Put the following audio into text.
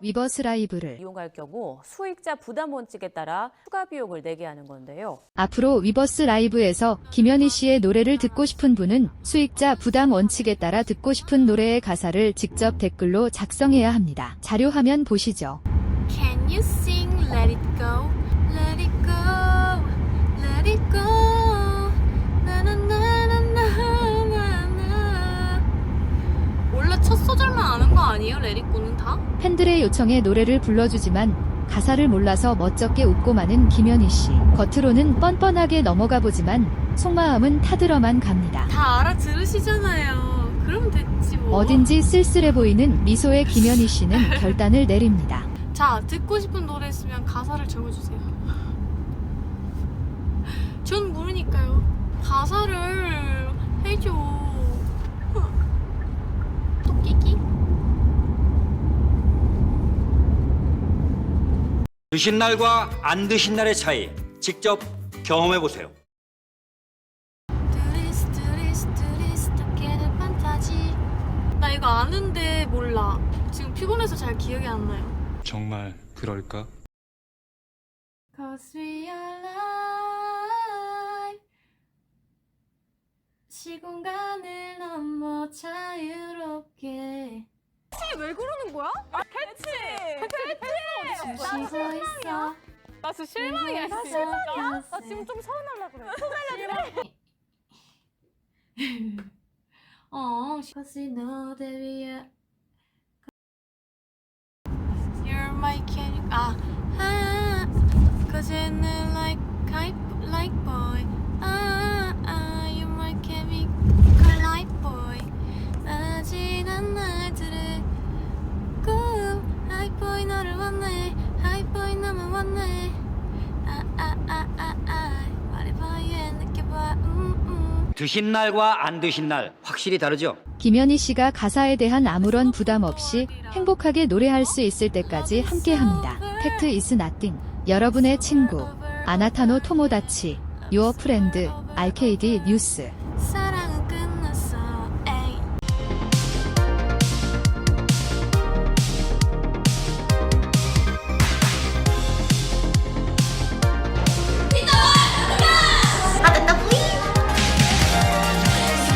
위버스 라이브를 이용할 경우 수익자 부담 원칙에 따라 추가 비용을 내게 하는 건데요. 앞으로 위버스 라이브에서 김현희 씨의 노래를 듣고 싶은 분은 수익자 부담 원칙에 따라 듣고 싶은 노래의 가사를 직접 댓글로 작성해야 합니다. 자료 화면 보시죠. Can you sing Let It Go? 아니에요? Go는 다? 팬들의 요청에 노래를 불러주지만 가사를 몰라서 멋쩍게 웃고 마는 김현희 씨. 겉으로는 뻔뻔하게 넘어가 보지만 속마음은 타들어만 갑니다. 다 알아들으시잖아요. 그럼 됐지 뭐. 어딘지 쓸쓸해 보이는 미소의 김현희 씨는 결단을 내립니다. 자, 듣고 싶은 노래 있으면 가사를 적어주세요. 전 모르니까요. 가사를 해줘. 토끼기? 드신 날과 안 드신 날의 차이 직접 경험해 보세요. 판타지. 나 이거 아는데 몰라. 지금 피곤해서 잘 기억이 안 나요. 정말 그럴까? Cause we are alive 시공간을 넘어 자유롭게 왜 그러는 거야? 아, 캐치! 캐치! 있어 나 진짜 실망이야, 진짜. 있어, 나 지금 좀 서운하려고 그래. 어, that we are You're my can 아, 아, cause you know like like boy 원해 하이보이 나만 원해 아, 아, 아, 아, 아 말해봐 얘 느껴봐 음, 음. 드신 날과 안 드신 날 확실히 다르죠? 김현희 씨가 가사에 대한 아무런 부담 없이 행복하게 노래할 수 있을 때까지 함께 합니다. 팩트 이스 나띵. 여러분의 친구. 아나타노 토모다치. 유어 프렌드. RKD 뉴스.